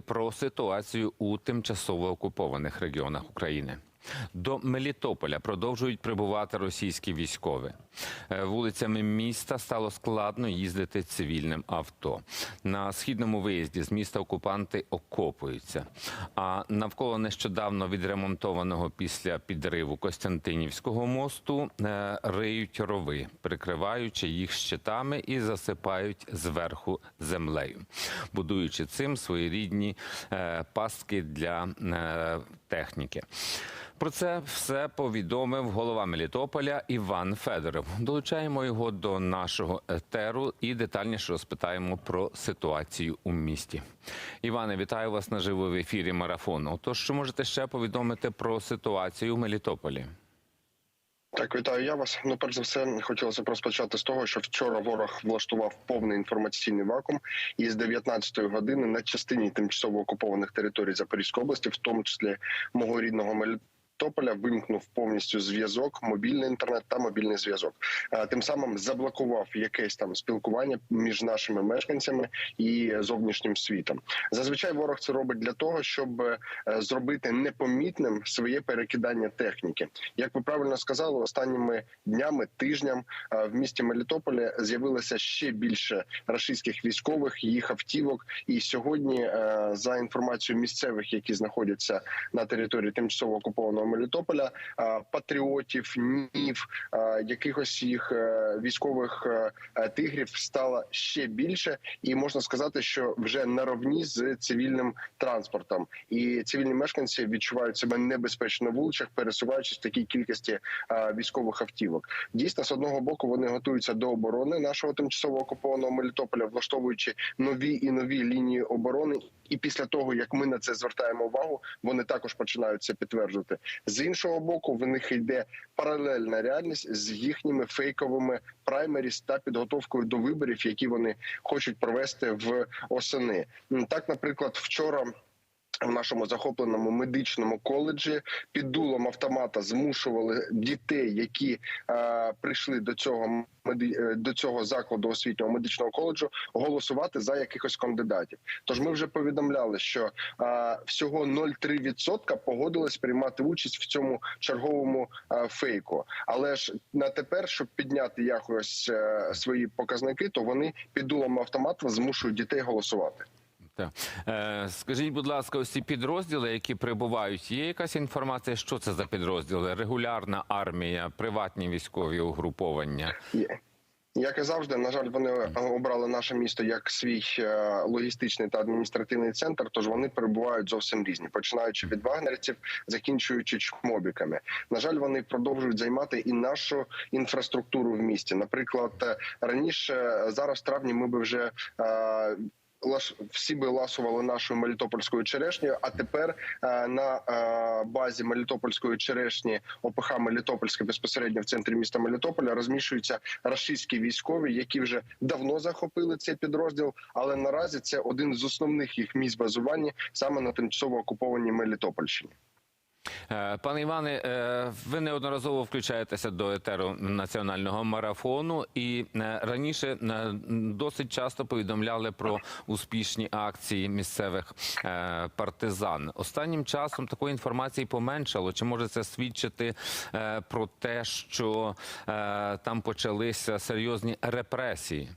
про ситуацію у тимчасово окупованих регіонах України. До Мелітополя продовжують прибувати російські військові. Е, Вулицями міста стало складно їздити цивільним авто. На східному виїзді з міста окупанти окопуються. А навколо нещодавно відремонтованого після підриву Костянтинівського мосту е, риють рови, прикриваючи їх щитами і засипають зверху землею, будуючи цим своєрідні е, пастки для техніки. Про це все повідомив голова Мелітополя Іван Федоров. Долучаємо його до нашого етеру і детальніше розпитаємо про ситуацію у місті. Іване, вітаю вас наживо в ефірі марафону. Тож, що можете ще повідомити про ситуацію у Мелітополі? Так, вітаю я вас. Ну, перш за все, хотілося б розпочати з того, що вчора ворог влаштував повний інформаційний вакуум, і з 19-ї години на частині тимчасово окупованих територій Запорізької області, в тому числі мого рідного Мелітополя, вимкнув повністю зв'язок, мобільний інтернет та мобільний зв'язок. Е, Тим самим заблокував якесь там спілкування між нашими мешканцями і зовнішнім світом. Зазвичай ворог це робить для того, щоб е, зробити непомітним своє перекидання техніки. Як ви правильно сказали, останніми днями, тижням е, в місті Мелітополі з'явилося ще більше рашистських військових, їх автівок. І сьогодні, за інформацією місцевих, які знаходяться на території тимчасово окупованого Мелітополя, патріотів, нів, якихось їх е, військових е, е, тигрів стало ще більше, і можна сказати, що вже наровні з цивільним транспортом, і цивільні мешканці відчувають себе небезпечно на вулицях, пересуваючись в такій кількості військових автівок. Дійсно, з одного боку вони готуються до оборони нашого тимчасово окупованого Мелітополя, влаштовуючи нові і нові лінії оборони. І після того, як ми на це звертаємо увагу, вони також починають це підтверджувати. З іншого боку, в них йде паралельна реальність з їхніми фейковими праймеріс та підготовкою до виборів, які вони хочуть провести в осени. Так, наприклад, вчора. В нашому захопленому медичному коледжі під дулом автомата змушували дітей, які е, прийшли до цього е, до цього закладу освітнього медичного коледжу, голосувати за якихось кандидатів. Тож ми вже повідомляли, що е, всього 0,3% погодились приймати участь в цьому черговому е, фейку. Але ж на тепер, щоб підняти якось е, свої показники, то вони під дулом автомата змушують дітей голосувати. Так. Е, скажіть, будь ласка, ось ці підрозділи, які прибувають, є якась інформація, що це за підрозділи? Регулярна армія, приватні військові угруповання? Є. Як і завжди, на жаль, вони обрали наше місто як свій е, логістичний та адміністративний центр. Тож вони перебувають зовсім різні, починаючи від вагнерівців, закінчуючи чмобіками. На жаль, вони продовжують займати і нашу інфраструктуру в місті. Наприклад, е, раніше е, зараз в травні ми би вже. Всі би ласували нашою мелітопольською черешнею, а тепер е, на е, базі мелітопольської черешні ОПХ Мелітопольська безпосередньо в центрі міста Мелітополя розміщуються рашистські військові, які вже давно захопили цей підрозділ. Але наразі це один з основних їх місць базування саме на тимчасово окупованій Мелітопольщині. Е, Пане Іване, е, ви неодноразово включаєтеся до етеру національного марафону, і е, раніше досить часто повідомляли про успішні акції місцевих партизан. Останнім часом такої інформації поменшало. Чи може це свідчити про те, що там почалися серйозні репресії?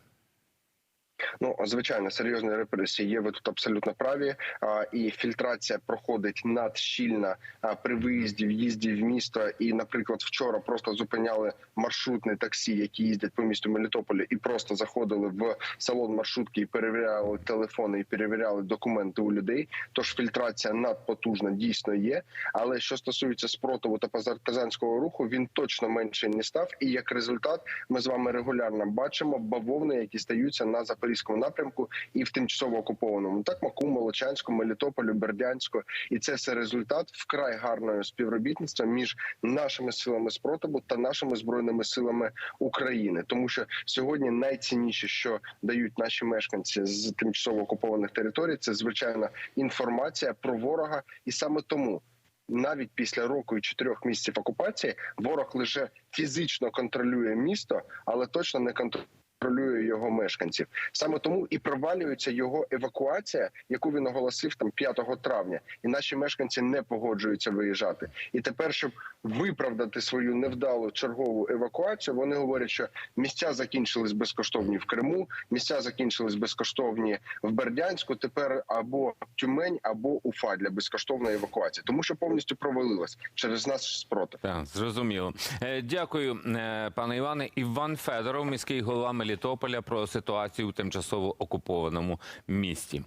Ну звичайно, серйозні репресії є. Ви тут абсолютно праві. А, і фільтрація проходить надщільна а, при виїзді, в'їзді в місто. І, наприклад, вчора просто зупиняли маршрутне таксі, які їздять по місту Мелітополі, і просто заходили в салон маршрутки і перевіряли телефони, і перевіряли документи у людей. Тож фільтрація надпотужна дійсно є. Але що стосується спротиву та партизанського руху, він точно менше не став. І як результат, ми з вами регулярно бачимо бавовни, які стаються на запорізькому напрямку і в тимчасово окупованому так Маку, Молочанську, Мелітополю, Бердянську. І це все результат вкрай гарного співробітництва між нашими силами спротиву та нашими збройними силами України, тому що сьогодні найцінніше, що дають наші мешканці з тимчасово окупованих територій, це звичайна інформація про ворога, і саме тому. Навіть після року і чотирьох місяців окупації ворог лише фізично контролює місто, але точно не контролює контролює його мешканців. Саме тому і провалюється його евакуація, яку він оголосив там 5 травня, і наші мешканці не погоджуються виїжджати. І тепер, щоб виправдати свою невдалу чергову евакуацію, вони говорять, що місця закінчились безкоштовні в Криму, місця закінчились безкоштовні в Бердянську. Тепер або Тюмень, або Уфа для безкоштовної евакуації, тому що повністю провалилась через наш спротив. Так, зрозуміло. Е, Дякую, е, пане Іване. Іван Федоров, міський голова Мелітополя, про ситуацію у тимчасово окупованому місті.